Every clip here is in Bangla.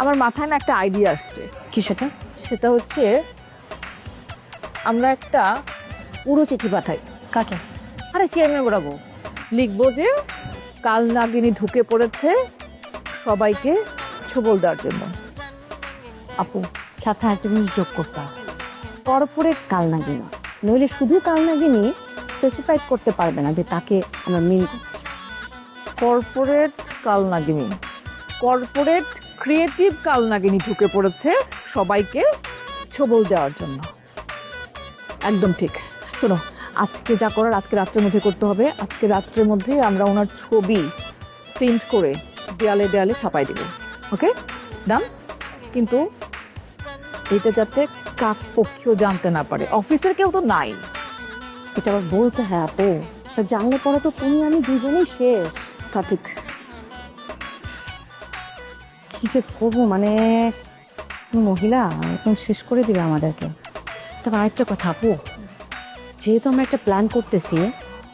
আমার মাথায় না একটা আইডিয়া আসছে। কি সেটা? সেটা হচ্ছে আমরা একটা পুরো চিঠি পাঠাই। কাকে? আরে চেয়ারম্যান বরাবো লিখব যে কাল নাগিনী ঢুকে পড়েছে সবাইকে ছবল দেওয়ার জন্য। আপু সাথে একটা জিনিস যোগ করতাম কর্পোরেট কালনাগিনী নইলে শুধু কালনাগিনী স্পেসিফাইড করতে পারবে না যে তাকে আমরা মিন করছি। কর্পোরেট কাল নাগিনী। কর্পোরেট ক্রিয়েটিভ কাল নাগিনী ঢুকে পড়েছে সবাইকে ছবল দেওয়ার জন্য। একদম ঠিক। শোনো, আজকে যা করার আজকে রাত্রের মধ্যে করতে হবে। আজকে রাত্রের মধ্যে আমরা ওনার ছবি প্রিন্ট করে দেয়ালে দেয়ালে ছাপাই দেব। ওকে? ডান। কিন্তু এটা যাতে কাক পক্ষীও জানতে না পারে। অফিসের কেউ তো নাই। এটা আবার বলতে হ্যাঁ আপু, তা জানলে পরে তো তুমি আমি দুজনেই শেষ। তা ঠিক। কি যে করব? মানে মহিলা একদম শেষ করে দিবে আমাদেরকে। তবে আরেকটা কথা আপু যেহেতু আমরা একটা প্ল্যান করতেছি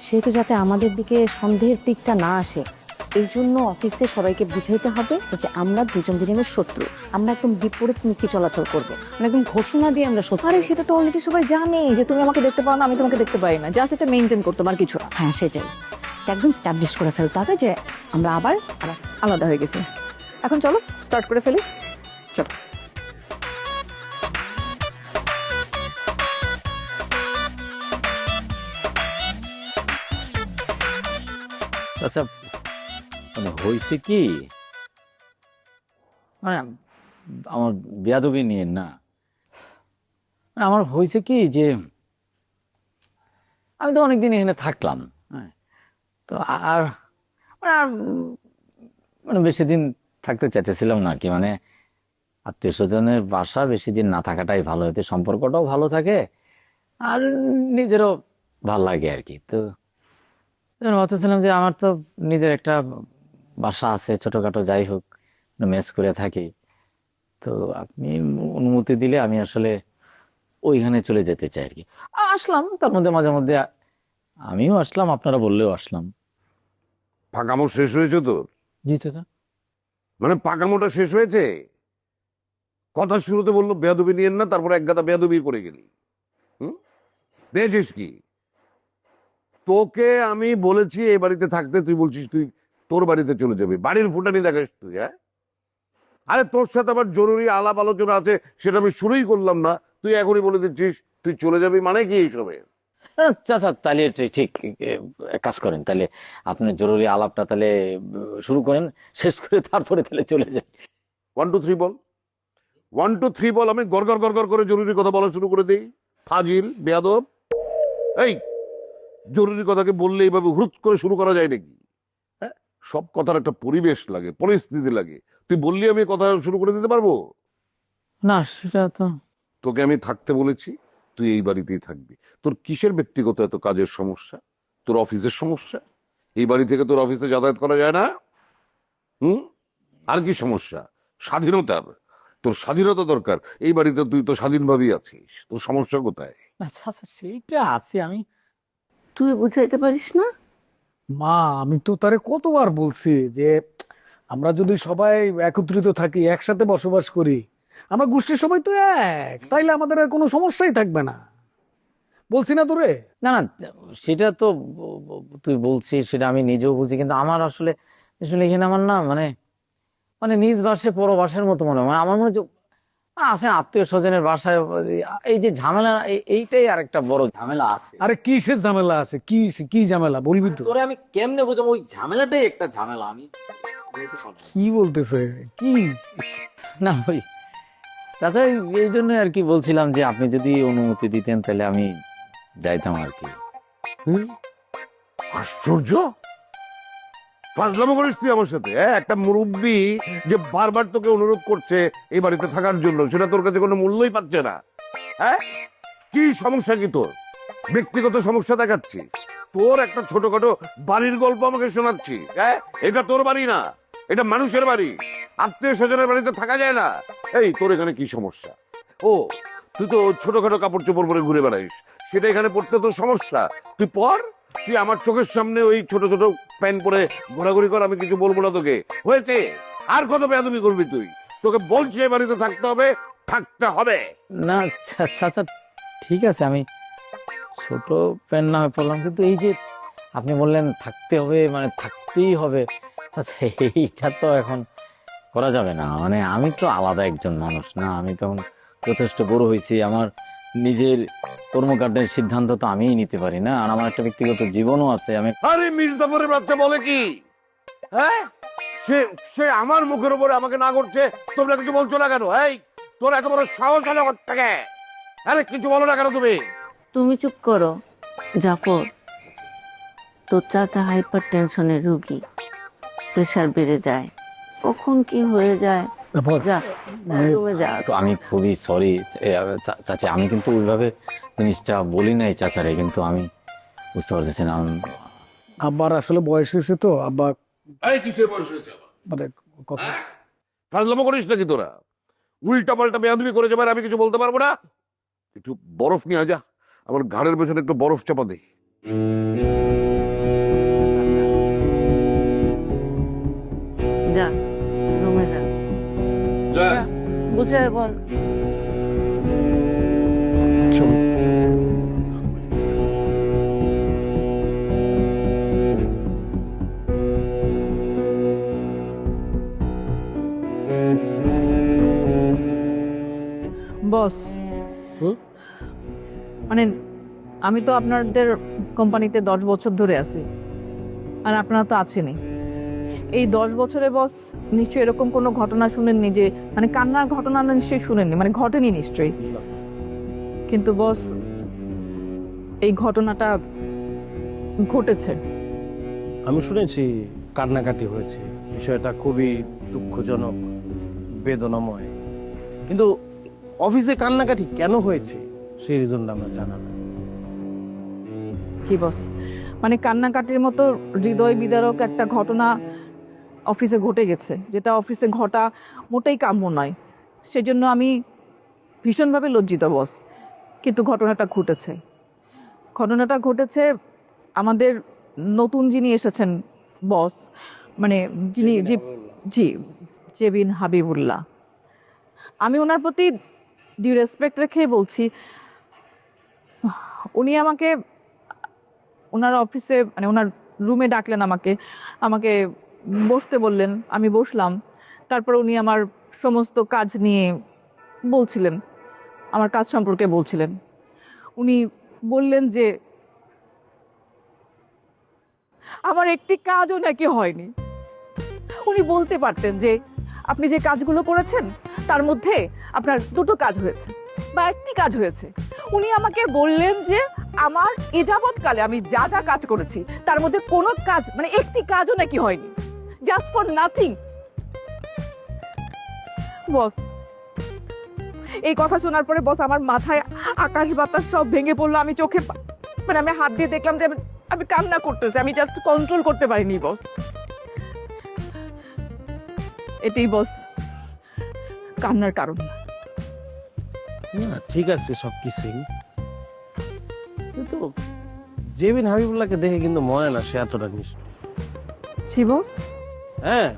সেহেতু যাতে আমাদের দিকে সন্দেহের দিকটা না আসে এই জন্য অফিসে সবাইকে বুঝাইতে হবে যে আমরা দুজন দুজনের শত্রু। আমরা একদম বিপরীত মুখী চলাচল করব। আমরা একদম ঘোষণা দিয়ে আমরা শত্রু। আরে সেটা তো অলরেডি সবাই জানে যে তুমি আমাকে দেখতে পাও না আমি তোমাকে দেখতে পাই না। জাস্ট এটা মেনটেন করতো পার কিছু হ্যাঁ সেটাই। একদম স্ট্যাবলিশ করে ফেলতে হবে যে আমরা আবার আলাদা হয়ে গেছে। এখন চলো স্টার্ট করে ফেলি। চলো। আচ্ছা মানে হয়েছে কি? মানে আমার বেয়াদবি নিয়ে না। মানে আমার হয়েছে কি যে আমি তো অনেকদিন এখানে থাকলাম। হ্যাঁ। তো আর মানে আর মানে বেশি দিন থাকতে চাইতেছিলাম না কি মানে আত্মীয় স্বজনের বাসা বেশি দিন না থাকাটাই ভালো হতে সম্পর্কটাও ভালো থাকে আর নিজেরও ভালো লাগে আর কি। তো ভাবতেছিলাম যে আমার তো নিজের একটা বাসা আছে ছোটখাটো যাই হোক মেস করে থাকি। তো আপনি অনুমতি দিলে আমি আসলে ওইখানে চলে যেতে চাই আর কি। আসলাম তার মধ্যে মাঝে মধ্যে আমিও আসলাম আপনারা বললেও আসলাম। পাকামো শেষ হয়েছে তো? জি চাচা। মানে পাকামোটা শেষ হয়েছে? কথা শুরুতে বলল বেয়াদবি নিয়েন না তারপর এক গাদা বেয়াদবি করে গেলি। হুম? পেয়েছিস কি? তোকে আমি বলেছি এই বাড়িতে থাকতে তুই বলছিস তুই তোর বাড়িতে চলে যাবি। বাড়ির ফুটানি দেখাস তুই হ্যাঁ? আরে তোর সাথে আবার জরুরি আলাপ আলোচনা আছে সেটা আমি শুরুই করলাম না। তুই এখনই বলে দিচ্ছিস তুই চলে যাবি মানে কি এইসবে আহ, চাচা তাহলে ঠিক- কাজ করেন তাহলে আপনি জরুরি আলাপটা তাহলে শুরু করেন শেষ করে তারপরে তাহলে চলে যাই। ওয়ান টু থ্রি বল। ওয়ান টু থ্রি বল আমি গড়গড় গড়গড় করে জরুরি কথা বলা শুরু করে দিই। ফাজিল বেয়াদব। এই জরুরি কথাকে বললে এইভাবে হুট করে শুরু করা যায় নাকি? হ্যাঁ সব কথার একটা পরিবেশ লাগে পরিস্থিতি লাগে। তুই বললি আমি কথা শুরু করে দিতে পারব? না সেটা তো তোকে আমি থাকতে বলেছি। তুই এই বাড়িতেই থাকবি। তোর কিসের ব্যক্তিগত এত কাজের সমস্যা? তোর অফিসের সমস্যা? এই বাড়ি থেকে তোর অফিসে যাতায়াত করা যায় না? হুম? আর কি সমস্যা? স্বাধীনতা। তোর স্বাধীনতা দরকার। এই বাড়িতে তুই তো স্বাধীনভাবেই আছিস। তোর সমস্যা কোথায়? আচ্ছা আচ্ছা সেইটা আছে আমি। তুই বুঝাইতে পারিস না? মা আমি তো তারে কতবার বলছি যে আমরা যদি সবাই একত্রিত থাকি একসাথে বসবাস করি আমরা গোষ্ঠীর সবাই তো এক। তাইলে আমাদের আর কোনো সমস্যাই থাকবে না। বলছি না তোরে? না না সেটা তো তুই বলছিস সেটা আমি নিজেও বুঝি কিন্তু আমার আসলে আসলে এখানে আমার না মানে মানে নিজ বাসে পরবাসের মতো মনে হয়। মানে আমার মনে হয় যে, আছে আত্মীয় স্বজনের বাসায় এই যে ঝামেলা এই- এইটাই আর একটা বড় ঝামেলা আছে। আরে কিসের ঝামেলা আছে? কি কি ঝামেলা? বলবি তো। তোরে আমি কেমনে বুঝাবো? ওই ঝামেলাটাই একটা ঝামেলা আমি কি বলতেছে? কি? না ওই চাচা, এই- জন্য আর কি বলছিলাম যে আপনি যদি অনুমতি দিতেন, তাহলে আমি যাইতাম আর কি। হুম? আশ্চর্য? ফাজলামো করিস তুই আমার সাথে হ্যাঁ? একটা মুরব্বী যে বারবার তোকে অনুরোধ করছে এই বাড়িতে থাকার জন্য, সেটা তোর কাছে কোনো মূল্যই পাচ্ছে না। হ্যাঁ? কি সমস্যা কি তোর? ব্যক্তিগত সমস্যা দেখাচ্ছিস। তোর একটা ছোটখাটো বাড়ির গল্প আমাকে শোনাচ্ছিস হ্যাঁ? এটা তোর বাড়ি না। এটা মানুষের বাড়ি। আত্মীয় স্বজনের বাড়িতে থাকা যায় না। এই, তোর এখানে কি সমস্যা? ও, তুই তো ছোটখাটো কাপড় চোপড় পরে ঘুরে বেড়াইস। সেটা এখানে পড়তে তোর সমস্যা। তুই পর তুই আমার চোখের সামনে ওই ছোট ছোট প্যান্ট পরে ঘোরাঘুরি কর, আমি কিছু বলব না তোকে। হয়েছে? আর কত বেয়াদবি করবি তুই? তোকে বলছি এ বাড়িতে থাকতে হবে থাকতে হবে। না চা- চাচা ঠিক আছে, আমি ছোট প্যান্ট না হয়ে পড়লাম কিন্তু এই যে আপনি বললেন থাকতে হবে মানে থাকতেই হবে চাচা এইটা তো এখন করা যাবে না। মানে আমি তো আলাদা একজন মানুষ না আমি তখন যথেষ্ট বড় হয়েছি। আমার নিজের কর্মকাণ্ডের সিদ্ধান্ত তো আমিই নিতে পারি না আর আমার একটা ব্যক্তিগত জীবনও আছে আমি আরে মির্জাফরের বাচ্চা বলে কি? হ্যাঁ? সে সে আমার মুখের উপরে আমাকে না করছে তোমরা কিছু বলছো না কেন? এই তোর এত বড় সাহস হলো থেকে? আরে কিছু বলো না কেন তুমি? তুমি চুপ করো জাফর। তোর চাচা হাইপার টেনশনের রুগী। প্রেশার বেড়ে যায়। কখন কি হয়ে যায়? তারপর যা রুমে যা। তো আমি খুবই সরি চাচা আমি কিন্তু ওইভাবে জিনিসটা বলি নাই চাচারে কিন্তু আমি বুঝতে পারতেছি না আমি- আব্বার আসলে বয়স হয়েছে তো আব্বা এই কিসের বয়স হয়েছে মানে কথা ফাজলামো করিস নাকি তোরা? উল্টা পাল্টা বেয়াদবি করে যাবে আমি কিছু বলতে পারব না? একটু বরফ নিয়ে যা। আমার ঘাড়ের পেছনে একটু বরফ চাপা দে। বুঝায় বল। বস। মানে আমি তো আপনাদের কোম্পানিতে দশ বছর ধরে আছি। আর আপনারা তো আছেনই। এই দশ বছরে বস নিশ্চয়ই এরকম কোনো ঘটনা শুনেননি যে মানে কান্নার ঘটনা নিশ্চয়ই শুনেননি মানে ঘটেনি নিশ্চয়ই। কিন্তু বস এই ঘটনাটা ঘটেছে। আমি শুনেছি কান্নাকাটি হয়েছে। বিষয়টা খুবই দুঃখজনক বেদনাময়। কিন্তু অফিসে কান্নাকাটি কেন হয়েছে সেই রিজনটা আমরা জানা না জি বস মানে কান্নাকাটির মতো হৃদয় বিদারক একটা ঘটনা অফিসে ঘটে গেছে যেটা অফিসে ঘটা মোটেই কাম্য নয়। সেজন্য আমি ভীষণভাবে লজ্জিত বস। কিন্তু ঘটনাটা ঘটেছে। ঘটনাটা ঘটেছে আমাদের নতুন যিনি এসেছেন বস মানে যিনি জি জি জেবিন হাবিবুল্লাহ। আমি ওনার প্রতি ডিউ রেসপেক্ট রেখেই বলছি উনি আমাকে ওনার অফিসে মানে ওনার রুমে ডাকলেন আমাকে আমাকে বসতে বললেন, আমি বসলাম। তারপর উনি আমার সমস্ত কাজ নিয়ে বলছিলেন, আমার কাজ সম্পর্কে বলছিলেন। উনি বললেন যে, আমার একটি কাজও নাকি হয়নি। উনি বলতে পারতেন যে, আপনি যে কাজগুলো করেছেন, তার মধ্যে আপনার দুটো কাজ হয়েছে। বা একটি কাজ হয়েছে। উনি আমাকে বললেন যে, আমার এ যাবৎকালে আমি যা যা কাজ করেছি, তার মধ্যে কোনো কাজ মানে একটি কাজও নাকি হয়নি। জাস্ট ফর নাথিং বস, এই কথা শোনার পরে বস আমার মাথায় আকাশ বাতাস সব ভেঙে পড়ল। আমি চোখে মানে আমি হাত দিয়ে দেখলাম যে, আমি- কান্না করতেছি, আমি জাস্ট কন্ট্রোল করতে পারিনি বস। এটাই বস, কান্নার কারণ। না ঠিক আছে সব কিছুই কিন্তু জেবিন হাবিবুল্লাহকে দেখে কিন্তু মনে না সে এতটা নিষ্ঠুর। জি বস। হ্যাঁ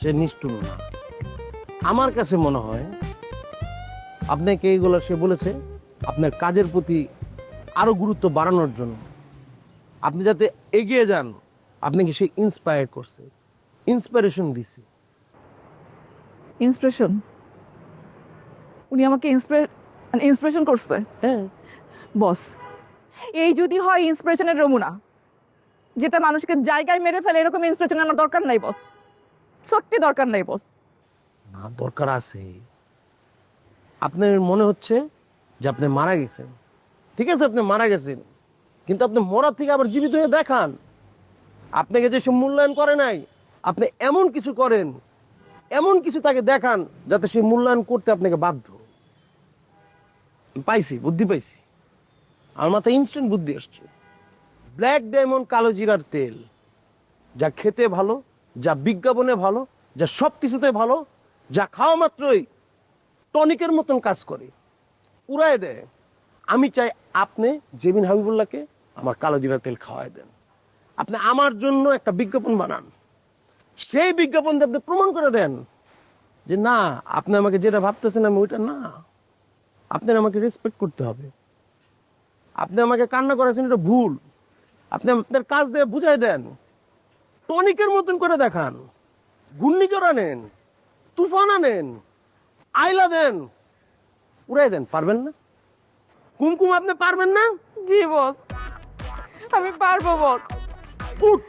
সে নিষ্ঠুর না। আমার কাছে মনে হয় আপনাকে এইগুলো সে বলেছে আপনার কাজের প্রতি আরও গুরুত্ব বাড়ানোর জন্য। আপনি যাতে এগিয়ে যান আপনাকে সে ইন্সপায়ার করছে। ইন্সপিরেশন দিছি। ইন্সপিরেশন উনি আমাকে ইন্সপিরে ইন্সপিরেশন করছে। হ্যাঁ। বস এই যদি হয় ইন্সপিরেশনের নমুনা যেটা মানুষকে জায়গায় মেরে ফেলে এরকম ইন্সপিরেশন আমার দরকার নাই বস। সত্যি দরকার নাই বস। না দরকার আছে। আপনার মনে হচ্ছে যে আপনি মারা গেছেন। ঠিক আছে আপনি মারা গেছেন। কিন্তু আপনি মরার থেকে আবার জীবিত হয়ে দেখান। আপনাকে যে সে মূল্যায়ন করে নাই আপনি এমন কিছু করেন এমন কিছু তাকে দেখান যাতে সে মূল্যায়ন করতে আপনাকে বাধ্য। পাইছি, বুদ্ধি পাইছি। আমার মাথায় ইনস্ট্যান্ট বুদ্ধি আসছে। ব্ল্যাক ডায়মন্ড কালো জিরার তেল। যা খেতে ভালো, যা বিজ্ঞাপনে ভালো, যা সব কিছুতে ভালো, যা খাওয়া মাত্রই টনিকের মতন কাজ করে। উড়ায় দেয়। আমি চাই আপনি জেবিন হাবিবুল্লাহকে আমার কালো জিরা তেল খাওয়াই দেন। আপনি আমার জন্য একটা বিজ্ঞাপন বানান। সেই বিজ্ঞাপন আপনি প্রমাণ করে দেন যে না, আপনি আমাকে যেটা ভাবতেছেন আমি ওইটা না। আপনার আমাকে রেসপেক্ট করতে হবে। আপনি আমাকে কান্না করেছেন এটা ভুল। আপনি আপনার কাজ দিয়ে বুঝাই দেন। টনিকের মতন করে দেখান। ঘূর্ণিঝড় আনেন তুফান আনেন আইলা দেন। উড়াই দেন পারবেন না? কুমকুম আপনি পারবেন না? জি বস। আমি পারব বস। গুড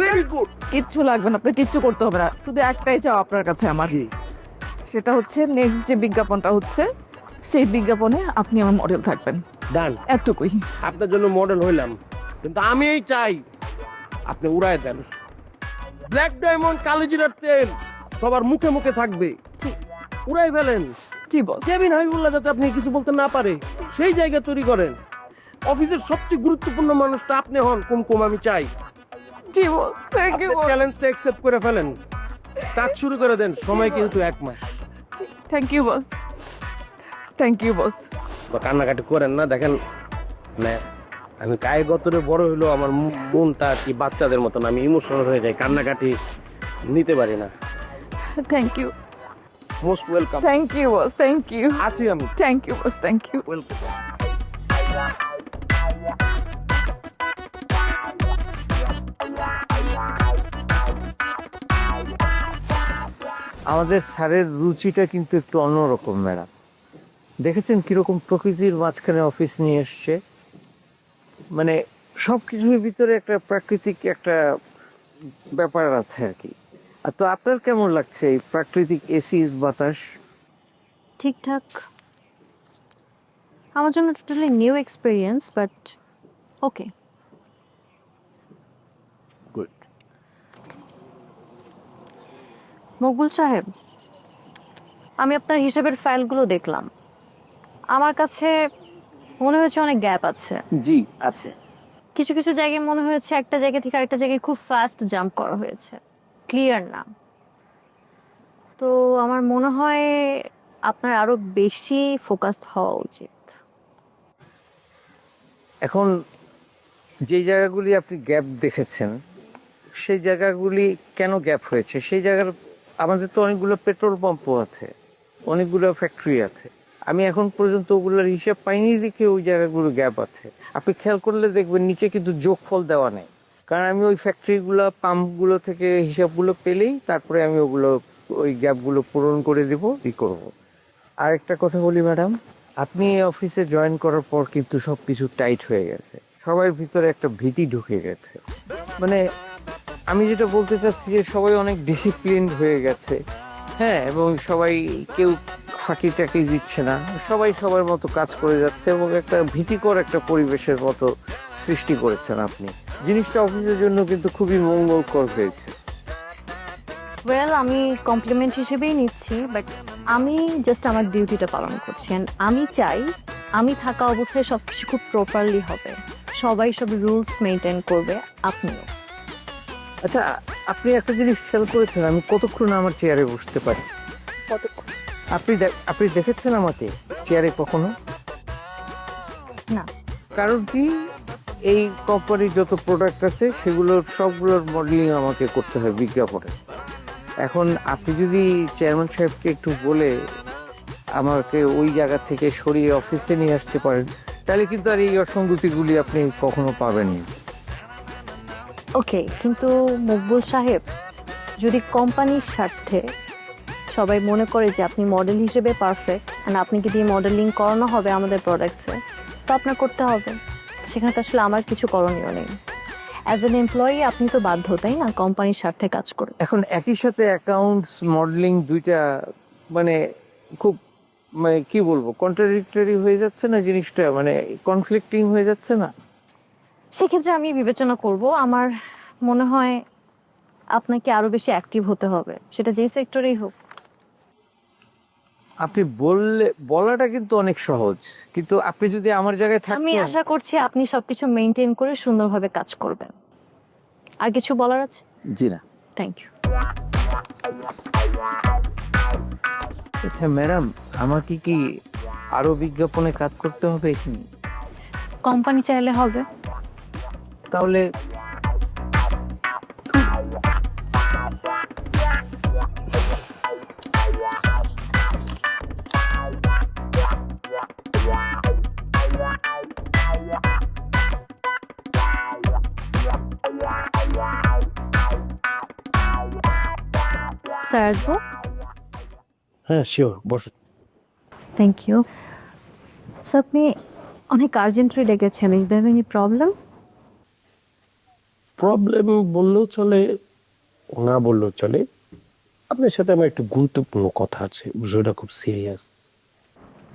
ভেরি গুড কিচ্ছু লাগবে না আপনার কিচ্ছু করতে হবে না। শুধু একটাই চাও আপনার কাছে আমার। সেটা হচ্ছে নেক্সট যে বিজ্ঞাপনটা হচ্ছে সেই বিজ্ঞাপনে আপনি আমার মডেল থাকবেন। ডান। এতটুকুই। আপনার জন্য মডেল হইলাম। কিন্তু আমি এই চাই আপনি উড়াই দেন। ব্ল্যাক ডায়মন্ড কালিজিরার তেল সবার মুখে মুখে থাকবে। উড়াই ফেলেন। জি বস। জেবিন হাবিবুল্লাহ যাতে আপনি কিছু বলতে না পারে সেই জায়গা তৈরি করেন। অফিসের সবচেয়ে গুরুত্বপূর্ণ মানুষটা আপনি হন কুমকুম আমি চাই। জি বস থ্যাংক ইউ চ্যালেঞ্জটা অ্যাকসেপ্ট করে ফেলেন। কাজ শুরু করে দেন সময় কিন্তু এক মাস। Thank you boss. Thank you boss বা কান্নাকাটি করেন না দেখেন মানে আমি গায়ে গতরে বড় হইল আমার মনটা আর কি বাচ্চাদের মতন আমি ইমোশনাল হয়ে যাই কান্নাকাটি নিতে পারি না। Thank you most welcome thank you boss thank you আছি আমি। Thank you boss thank you welcome আমাদের স্যারের রুচিটা কিন্তু একটু অন্যরকম ম্যাডাম। দেখেছেন কীরকম প্রকৃতির মাঝখানে অফিস নিয়ে এসছে? মানে সব কিছুর ভিতরে একটা প্রাকৃতিক একটা ব্যাপার আছে আর কি। আর তো আপনার কেমন লাগছে এই প্রাকৃতিক এসি বাতাস? ঠিকঠাক। আমার জন্য totally new experience but okay good Maqbool সাহেব আমি আপনার হিসাবের ফাইলগুলো দেখলাম। আমার কাছে মনে হয়েছে অনেক গ্যাপ আছে। জি। আছে। কিছু কিছু জায়গায় মনে হয়েছে একটা জায়গা থেকে আরেকটা জায়গায় খুব ফাস্ট জাম্প করা হয়েছে। ক্লিয়ার না। তো আমার মনে হয় আপনার আরও বেশি ফোকাসড হওয়া উচিত। এখন যে জায়গাগুলি আপনি গ্যাপ দেখেছেন সেই জায়গাগুলি কেন গ্যাপ হয়েছে? সেই জায়গার আমাদের তো অনেকগুলো পেট্রোল পাম্পও আছে অনেকগুলো ফ্যাক্টরি আছে। আমি এখন পর্যন্ত ওগুলোর হিসাব পাইনি দেখে ওই জায়গাগুলো গ্যাপ আছে। আপনি খেয়াল করলে দেখবেন নিচে কিন্তু যোগফল দেওয়া নেই। কারণ আমি ওই ফ্যাক্টরিগুলো পাম্পগুলো থেকে হিসাবগুলো পেলেই তারপরে আমি ওগুলো, ওই গ্যাপগুলো পূরণ করে দেব, ই করব। আর একটা কথা বলি ম্যাডাম, আপনি এই অফিসে জয়েন করার পর কিন্তু সব কিছু টাইট হয়ে গেছে। সবার ভিতরে একটা ভীতি ঢুকে গেছে। মানে আমি যেটা বলতে চাচ্ছি যে সবাই অনেক ডিসিপ্লিন হয়ে গেছে। হ্যাঁ এবং সবাই কেউ ফাঁকি টাকি দিচ্ছে না। সবাই সবার মতো কাজ করে যাচ্ছে এবং একটা ভীতিকর একটা পরিবেশের মতো সৃষ্টি করেছেন আপনি। জিনিসটা অফিসের জন্য কিন্তু খুবই মঙ্গলকর হয়েছে। ওয়েল আমি কমপ্লিমেন্ট হিসেবেই নিচ্ছি বাট আমি জাস্ট আমার ডিউটিটা পালন করছি। And আমি চাই আমি থাকা অবস্থায় সব কিছু খুব প্রপারলি হবে। সবাই সব রুলস মেনটেন করবে আপনিও। আচ্ছা আপনি একটা জিনিস খেয়াল করেছেন? আমি কতক্ষণ আমার চেয়ারে বসতে পারি? আপনি আপনি দেখেছেন আমাকে চেয়ারে কখনো? না। কারণ কি? এই কোম্পানির যত প্রোডাক্ট আছে সেগুলোর সবগুলোর মডেলিং আমাকে করতে হয় বিজ্ঞাপনে। এখন আপনি যদি চেয়ারম্যান সাহেবকে একটু বলে আমাকে ওই জায়গা থেকে সরিয়ে অফিসে নিয়ে আসতে পারেন তাহলে কিন্তু আর এই অসঙ্গতিগুলি আপনি কখনো পাবেন না। ওকে কিন্তু মকবুল সাহেব, যদি কোম্পানির স্বার্থে সবাই মনে করে যে আপনি মডেল হিসেবে পারফেক্ট অ্যান্ড আপনাকে দিয়ে মডেলিং করানো হবে আমাদের প্রোডাক্টসে তো আপনার করতে হবে। সেখানে তো আসলে আমার কিছু করণীয় নেই। অ্যাজ এন এমপ্লয়ি আপনি তো বাধ্য, তাই না? কোম্পানির স্বার্থে কাজ করে। এখন একই সাথে অ্যাকাউন্টস মডেলিং দুইটা মানে খুব মানে কি বলব কন্ট্রাডিক্টরি হয়ে যাচ্ছে না জিনিসটা? মানে কনফ্লিক্টিং হয়ে যাচ্ছে না? সেক্ষেত্রে আমি বিবেচনা করব আমার মনে হয় আপনাকে আরও বেশি অ্যাক্টিভ হতে হবে সেটা যেই সেক্টরেই হোক। আপনি বললে বলাটা কিন্তু অনেক সহজ কিন্তু আপনি যদি আমার জায়গায় আমি আশা করছি আপনি সবকিছু মেনটেন করে সুন্দরভাবে কাজ করবেন। আর কিছু বলার আছে? জি না। থ্যাংক ইউ আচ্ছা ম্যাডাম আমাকে কি আরও বিজ্ঞাপনে কাজ করতে হবে কোম্পানি চাইলে হবে। তাহলে স্যার আসব? হ্যাঁ শিওর বসুন। থ্যাংক ইউ স্যার আপনি অনেক আর্জেন্টলি ডেকেছেন is there any problem problem বললেও চলে না বললেও চলে। আপনার সাথে আমার একটু গুরুত্বপূর্ণ কথা আছে বিষয়টা খুব সিরিয়াস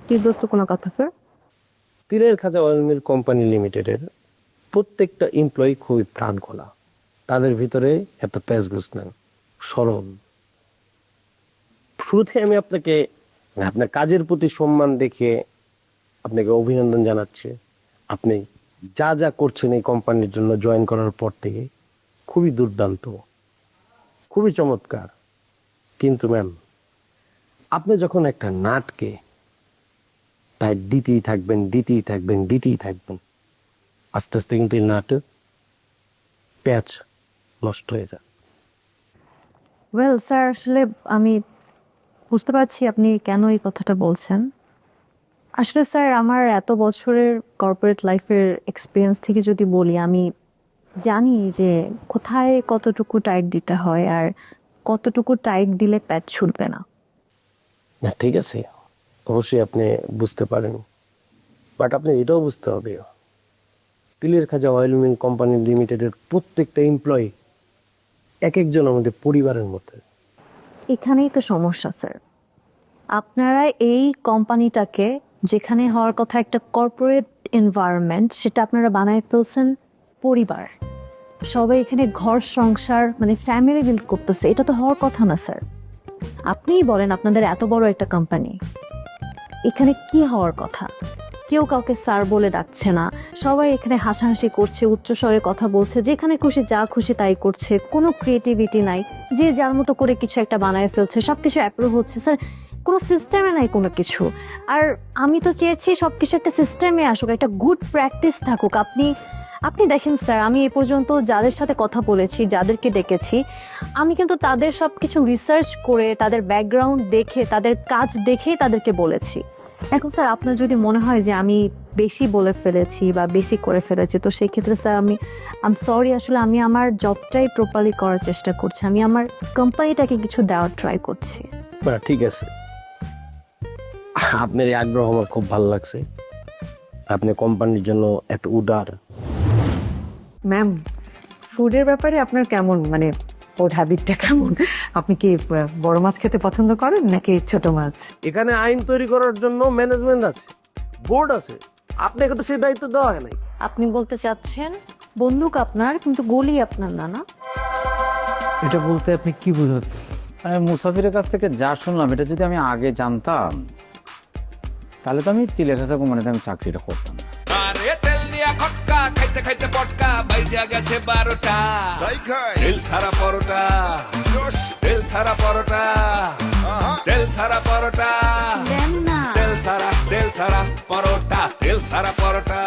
কি দোস্ত কোনো কথা স্যার তীরের খাজা অয়েল মিল কোম্পানি লিমিটেডের প্রত্যেকটা এমপ্লয়ি খুবই প্রাণ খোলা তাদের ভিতরে এত প্যাসগুস না সরল। শুরুতে আমি আপনাকে আপনার কাজের প্রতি সম্মান দেখে আপনাকে অভিনন্দন জানাচ্ছি। আপনি যা যা করছেন এই কোম্পানির জন্য জয়েন করার পর থেকে খুবই দুর্দান্ত, খুবই চমৎকার। কিন্তু ম্যাম, আপনি যখন একটা নাটকে তাই দিতেই থাকবেন দিতেই থাকবেন দিতেই থাকবেন, আস্তে আস্তে কিন্তু এই নাটক প্যাচ নষ্ট হয়ে যায়। ওয়েল স্যার আসলে আমি বুঝতে পারছি আপনি কেন এই কথাটা বলছেন। আসলে স্যার আমার এত বছরের কর্পোরেট লাইফের এক্সপিরিয়েন্স থেকে যদি বলি আমি জানি যে কোথায় কতটুকু টাইট দিতে হয় আর কতটুকু টাইট দিলে প্যাচ ছুটবে না। না ঠিক আছে। অবশ্যই আপনি বুঝতে পারেন। বাট আপনি এটাও বুঝতে হবে তিলের খাজা অয়েল মিল কোম্পানি লিমিটেডের প্রত্যেকটা এমপ্লয়ি এক একজন আমাদের পরিবারের মধ্যে। এখানেই তো সমস্যা স্যার। আপনারা এই কোম্পানিটাকে যেখানে হওয়ার কথা একটা কর্পোরেট এনভায়রনমেন্ট সেটা আপনারা বানায় ফেলছেন পরিবার। সবাই এখানে ঘর, সংসার মানে ফ্যামিলি বিল্ড করতেছে, এটা তো হওয়ার কথা না স্যার আপনিই বলেন আপনাদের এত বড় একটা কোম্পানি এখানে কি হওয়ার কথা? কেউ কাউকে স্যার বলে ডাকছে না। সবাই এখানে হাসাহাসি করছে, উচ্চস্বরে কথা বলছে, যেখানে খুশি যা খুশি তাই করছে। কোনো ক্রিয়েটিভিটি নাই। যে যার মতো করে কিছু একটা বানায় ফেলছে সব কিছু অ্যাপ্রুভ হচ্ছে স্যার কোনো সিস্টেমে নাই কোনো কিছু। আর আমি তো চেয়েছি সব কিছু একটা সিস্টেমে আসুক, একটা গুড প্র্যাকটিস থাকুক। আপনি আপনি দেখেন স্যার আমি এ পর্যন্ত যাদের সাথে কথা বলেছি, যাদেরকে ডেকেছি, আমি কিন্তু তাদের সব কিছু রিসার্চ করে, তাদের ব্যাকগ্রাউন্ড দেখে, তাদের কাজ দেখেই তাদেরকে বলেছি। এখন স্যার আপনার যদি মনে হয় যে আমি বেশি বলে ফেলেছি বা বেশি করে ফেলেছি, তো সেই ক্ষেত্রে স্যার আমি আম সরি আসলে আমি আমার জবটাই প্রপারলি করার চেষ্টা করছি। আমি আমার কোম্পানিটাকে কিছু দেওয়ার ট্রাই করছি। ঠিক আছে। আপনার এই আগ্রহ আমার খুব ভালো লাগছে। আপনি কোম্পানির জন্য এত উদার। ম্যাম ফুডের ব্যাপারে আপনার কেমন? মানে ফুড হ্যাবিটটা কেমন? আপনি কি বড় মাছ খেতে পছন্দ করেন নাকি ছোট মাছ? এখানে আইন তৈরি করার জন্য ম্যানেজমেন্ট আছে বোর্ড আছে। আপনাকে তো সেই দায়িত্ব দেওয়া হয় নাই। আপনি বলতে চাচ্ছেন বন্দুক আপনার কিন্তু গুলি আপনার না না? এটা বলতে আপনি কি বোঝাচ্ছেন? আমি মুসাফিরের কাছ থেকে যা শুনলাম এটা যদি আমি আগে জানতাম তাহলে তো আমি তিলে খাসা কোম্পানিতে আমি চাকরিটা করতাম। না। আরে তেল দিয়া খটকা খাইতে খাইতে পটকা বাইজা গেছে বারোটা। তাই খাই। তেল সারা পরোটা। জোশ তেল সারা পরোটা। আহা। তেল সারা পরোটা। দেন না। তেল সারা তেল সারা পরোটা। তেল সারা পরোটা।